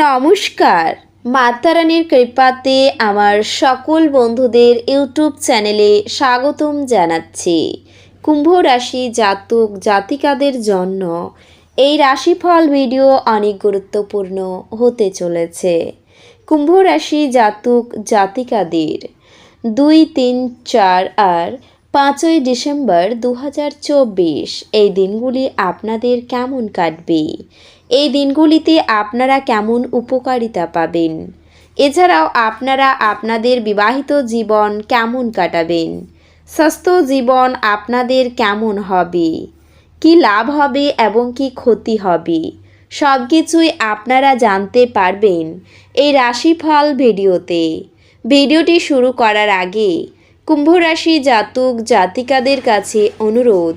নমস্কার। মাতারানীর কৃপাতে আমার সকল বন্ধুদের ইউটিউব চ্যানেলে স্বাগতম জানাচ্ছি। কুম্ভ রাশি জাতক, জাতিকাদের জন্য এই রাশিফল ভিডিও অনেক গুরুত্বপূর্ণ হতে চলেছে। কুম্ভ রাশি জাতক, জাতিকাদের দুই, তিন, চার আর পাঁচই ডিসেম্বর দু হাজার চব্বিশ এই দিনগুলি আপনাদের কেমন কাটবে? এই দিনগুলিতে আপনারা কেমন উপকারিতা পাবেন? এছাড়াও আপনারা আপনাদের বিবাহিত জীবন কেমন কাটাবেন? স্বাস্থ্য জীবন আপনাদের কেমন হবে? কি লাভ হবে এবং কি ক্ষতি হবে? সব কিছুই আপনারা জানতে পারবেন এই রাশিফল ভিডিওতে। ভিডিওটি শুরু করার আগে কুম্ভ রাশি জাতক জাতিকাদের কাছে অনুরোধ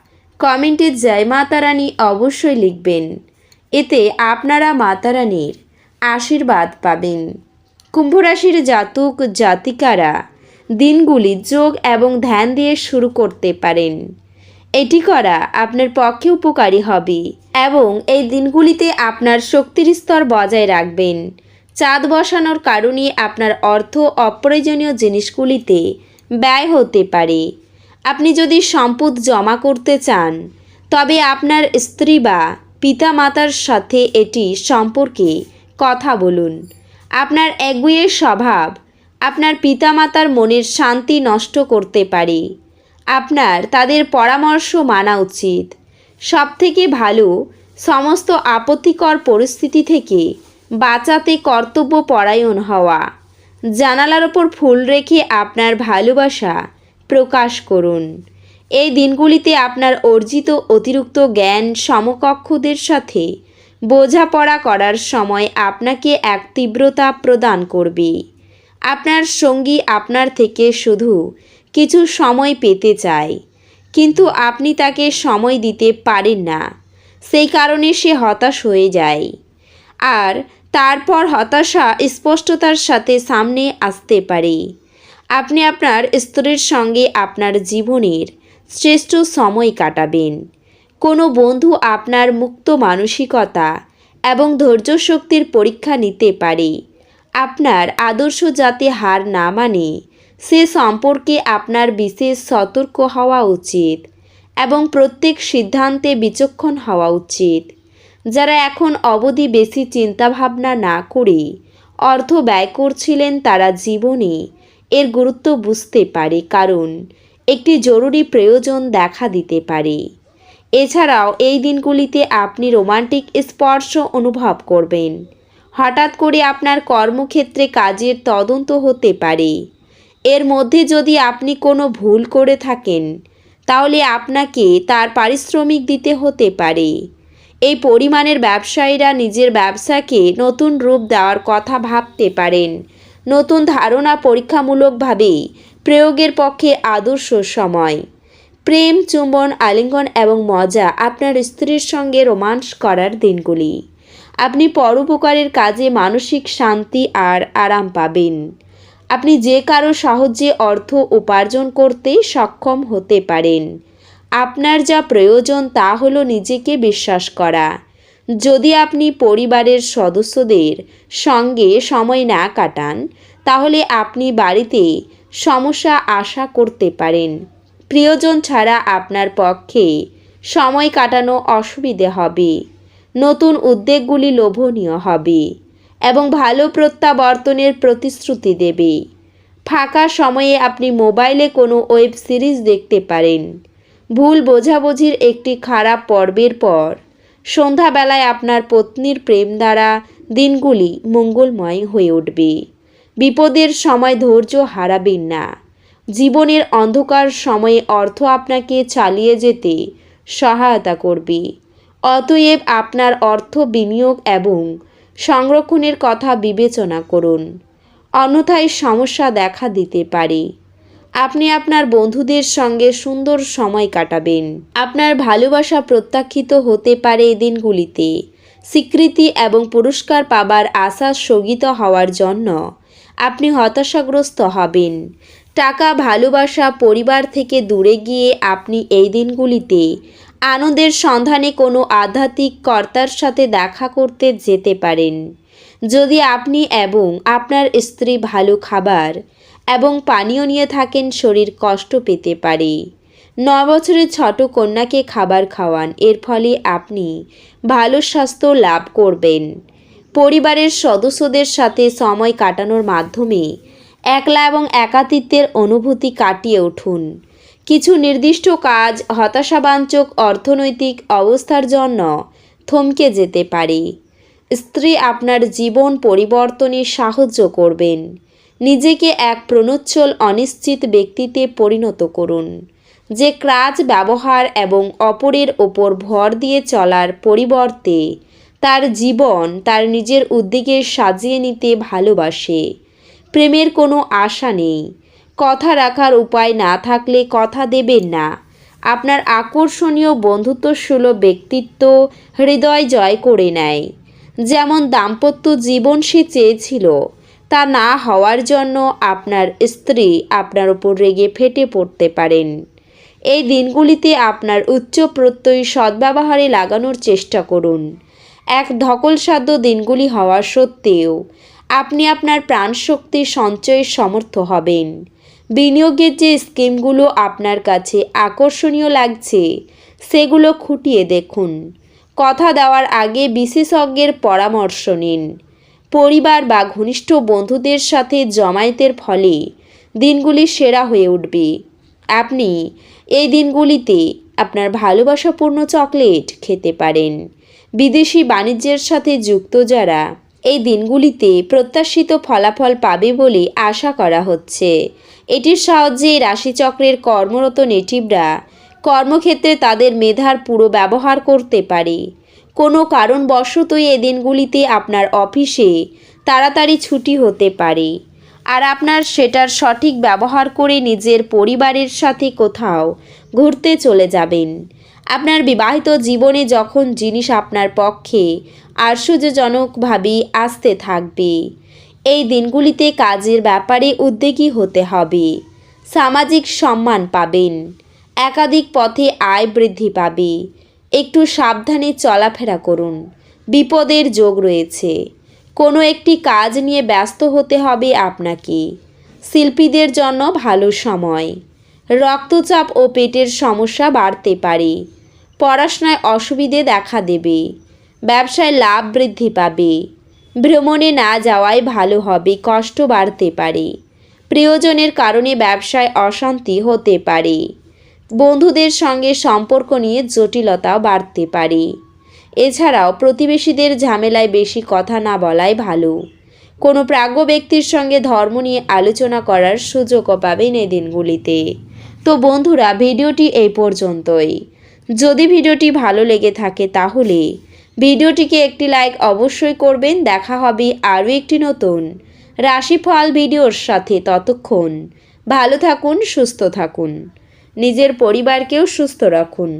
কমেন্টে জয় মাতারানী অবশ্যই লিখবেন। এতে আপনারা মাতারানীর আশীর্বাদ পাবেন। কুম্ভরাশির জাতক, জাতিকারা দিনগুলি যোগ এবং ধ্যান দিয়ে শুরু করতে পারেন। এটি করা আপনার পক্ষে উপকারী হবে এবং এই দিনগুলিতে আপনার শক্তির স্তর বজায় রাখবেন। চাঁদ বসানোর কারণে আপনার অর্থ অপ্রয়োজনীয় জিনিসগুলিতে ব্যয় হতে পারে। আপনি যদি সম্পদ জমা করতে চান, তবে আপনার স্ত্রী বা পিতামাতার সাথে এটি সম্পর্কে কথা বলুন। আপনার একগুয়ের স্বভাব আপনার পিতামাতার মনের শান্তি নষ্ট করতে পারে। আপনার তাদের পরামর্শ মানা উচিত। সবথেকে ভালো সমস্ত আপত্তিকর পরিস্থিতি থেকে বাঁচাতে কর্তব্য পরায়ণ হওয়া। জানালার ওপর ফুল রেখে আপনার ভালোবাসা প্রকাশ করুন। এই দিনগুলিতে আপনার অর্জিত অতিরিক্ত জ্ঞান সমকক্ষদের সাথে বোঝাপড়া করার সময় আপনাকে এক তীব্রতা প্রদান করবে। আপনার সঙ্গী আপনার থেকে শুধু কিছু সময় পেতে চায়, কিন্তু আপনি তাকে সময় দিতে পারেন না। সেই কারণে সে হতাশ হয়ে যায়। আর তারপর হতাশা স্পষ্টতার সাথে সামনে আসতে পারে। আপনি আপনার স্ত্রীর সঙ্গে আপনার জীবনের শ্রেষ্ঠ সময় কাটাবেন। কোনো বন্ধু আপনার মুক্ত মানসিকতা এবং ধৈর্য শক্তির পরীক্ষা নিতে পারে। আপনার আদর্শ যাতে হার না মানে সে সম্পর্কে আপনার বিশেষ সতর্ক হওয়া উচিত এবং প্রত্যেক সিদ্ধান্তে বিচক্ষণ হওয়া উচিত। যারা এখন অবধি বেশি চিন্তাভাবনা না করে অর্থ ব্যয় করছিলেন তারা জীবনে এর গুরুত্ব বুঝতে পারে, কারণ একটি জরুরি প্রয়োজন দেখা দিতে পারে। এছাড়াও, এই দিনগুলিতে আপনি রোমান্টিক স্পর্শ অনুভব করবেন। হঠাৎ করে আপনার কর্মক্ষেত্রে কাজের তদন্ত হতে পারে। এর মধ্যে যদি আপনি কোনো ভুল করে থাকেন, তাহলে আপনাকে তার পারিশ্রমিক দিতে হতে পারে। এই পরিমাণের ব্যবসায়ীরা নিজের ব্যবসাকে নতুন রূপ দেওয়ার কথা ভাবতে পারেন। নতুন ধারণা পরীক্ষামূলকভাবে প্রয়োগের পক্ষে আদর্শ সময়। প্রেম, চুম্বন, আলিঙ্গন এবং মজা আপনার স্ত্রীর সঙ্গে রোমান্স করার দিনগুলি। আপনি পরোপকারের কাজে মানসিক শান্তি আর আরাম পাবেন। আপনি যে কারও সাহায্যে অর্থ উপার্জন করতে সক্ষম হতে পারেন। আপনার যা প্রয়োজন তা হলো নিজেকে বিশ্বাস করা। যদি আপনি পরিবারের সদস্যদের সঙ্গে সময় না কাটান, তাহলে আপনি বাড়িতে সমস্যা আশা করতে পারেন। প্রিয়জন ছাড়া আপনার পক্ষে সময় কাটানো অসুবিধে হবে। নতুন উদ্যোগগুলি লোভনীয় হবে এবং ভালো প্রত্যাবর্তনের প্রতিশ্রুতি দেবে। ফাঁকা সময়ে আপনি মোবাইলে কোনো ওয়েব সিরিজ দেখতে পারেন। ভুল বোঝাবুঝির একটি খারাপ পর্বের পর সন্ধ্যাবেলায় আপনার পত্নীর প্রেম দ্বারা দিনগুলি মঙ্গলময় হয়ে উঠবে। বিপদের সময় ধৈর্য হারাবেন না। জীবনের অন্ধকার সময়ে অর্থ আপনাকে চালিয়ে যেতে সহায়তা করবে। অতএব আপনার অর্থ বিনিয়োগ এবং সংরক্ষণের কথা বিবেচনা করুন। অন্যথায় সমস্যা দেখা দিতে পারে। আপনি আপনার বন্ধুদের সঙ্গে সুন্দর সময় কাটাবেন। আপনার ভালোবাসা প্রত্যাখ্যিত হতে পারে এই দিনগুলিতে। স্বীকৃতি এবং পুরস্কার পাবার আশা স্থগিত হওয়ার জন্য আপনি হতাশাগ্রস্ত হবেন। টাকা, ভালোবাসা, পরিবার থেকে দূরে গিয়ে আপনি এই দিনগুলিতে আনন্দের সন্ধানে কোনো আধ্যাত্মিক কর্তার সাথে দেখা করতে যেতে পারেন। যদি আপনি এবং আপনার স্ত্রী ভালো খাবার এবং পানীয় নিয়ে থাকেন শরীর কষ্ট পেতে পারে। ন বছরের ছোট কন্যাকে খাবার খাওয়ান, এর ফলে আপনি ভালো স্বাস্থ্য লাভ করবেন। পরিবারের সদস্যদের সাথে সময় কাটানোর মাধ্যমে একলা এবং একাতিত্বের অনুভূতি কাটিয়ে উঠুন। কিছু নির্দিষ্ট কাজ হতাশাবাঞ্চক অর্থনৈতিক অবস্থার জন্য থমকে যেতে পারে। স্ত্রী আপনার জীবন পরিবর্তনে সাহায্য করবেন। নিজেকে এক প্রণোচ্ছল, অনিশ্চিত ব্যক্তিতে পরিণত করুন। যে কাজ ব্যবহার এবং অপরের ওপর ভর দিয়ে চলার পরিবর্তে তার জীবন তার নিজের উদ্যোগে সাজিয়ে নিতে ভালোবাসে। প্রেমের কোনো আশা নেই। কথা রাখার উপায় না থাকলে কথা দেবেন না। আপনার আকর্ষণীয় বন্ধুত্বসুলভ ব্যক্তিত্ব হৃদয় জয় করে নেয়। যেমন দাম্পত্য জীবন সে চেয়েছিল তা না হওয়ার জন্য আপনার স্ত্রী আপনার ওপর রেগে ফেটে পড়তে পারেন। এই দিনগুলিতে আপনার উচ্চ প্রত্যয়ী সদ্ব্যবহারে লাগানোর চেষ্টা করুন। এক ধকলসাধ্য দিনগুলি হওয়া সত্ত্বেও আপনি আপনার প্রাণশক্তি সঞ্চয়ের সমর্থ হবেন। বিনিয়োগের যে স্কিমগুলো আপনার কাছে আকর্ষণীয় লাগছে, সেগুলো খুঁটিয়ে দেখুন। কথা দেওয়ার আগে বিশেষজ্ঞের পরামর্শ নিন। পরিবার বা ঘনিষ্ঠ বন্ধুদের সাথে জমায়েতের ফলে দিনগুলি সেরা হয়ে উঠবে। আপনি এই দিনগুলিতে আপনার ভালোবাসাপূর্ণ চকলেট খেতে পারেন। বিদেশি বাণিজ্যের সাথে যুক্ত যারা এই দিনগুলিতে প্রত্যাশিত ফলাফল পাবে বলে আশা করা হচ্ছে। এটির সাহায্যে রাশিচক্রের কর্মরত নেটিভরা কর্মক্ষেত্রে তাদের মেধার পুরো ব্যবহার করতে পারে। কোনো কারণবশতই এ দিনগুলিতে আপনার অফিসে তাড়াতাড়ি ছুটি হতে পারে। আর আপনার সেটার সঠিক ব্যবহার করে নিজের পরিবারের সাথে কোথাও ঘুরতে চলে যাবেন। আপনার বিবাহিত জীবনে যখন জিনিস আপনার পক্ষে আশ্চর্যজনকভাবেই আসতে থাকবে, এই দিনগুলিতে কাজের ব্যাপারে উদ্যোগী হতে হবে। সামাজিক সম্মান পাবেন, একাধিক পথে আয় বৃদ্ধি পাবে একটু সাবধানে চলাফেরা করুন। বিপদের যোগ রয়েছে। কোনো একটি কাজ নিয়ে ব্যস্ত হতে হবে আপনাকে। শিল্পীদের জন্য ভালো সময়। রক্তচাপ ও পেটের সমস্যা বাড়তে পারে। পড়াশোনায় অসুবিধে দেখা দেবে। ব্যবসায় লাভ বৃদ্ধি পাবে। ভ্রমণে না যাওয়াই ভালো হবে, কষ্ট বাড়তে পারে। প্রিয়জনের কারণে ব্যবসায় অশান্তি হতে পারে। বন্ধুদের সঙ্গে সম্পর্ক নিয়ে জটিলতাও বাড়তে পারে। এছাড়াও প্রতিবেশীদের ঝামেলায় বেশি কথা না বলাই ভালো। কোনো প্রাজ্ঞ ব্যক্তির সঙ্গে ধর্ম নিয়ে আলোচনা করার সুযোগও পাবেন এই দিনগুলিতে তো বন্ধুরা, ভিডিওটি এই পর্যন্তই। যদি ভিডিওটি ভালো লেগে থাকে তাহলে ভিডিওটিকে একটি লাইক অবশ্যই করবেন। দেখা হবে আরও একটি নতুন রাশিফল ভিডিওর সাথে ততক্ষণ। ভালো থাকুন, সুস্থ থাকুন। নিজের পরিবারকেও সুস্থ রাখুন।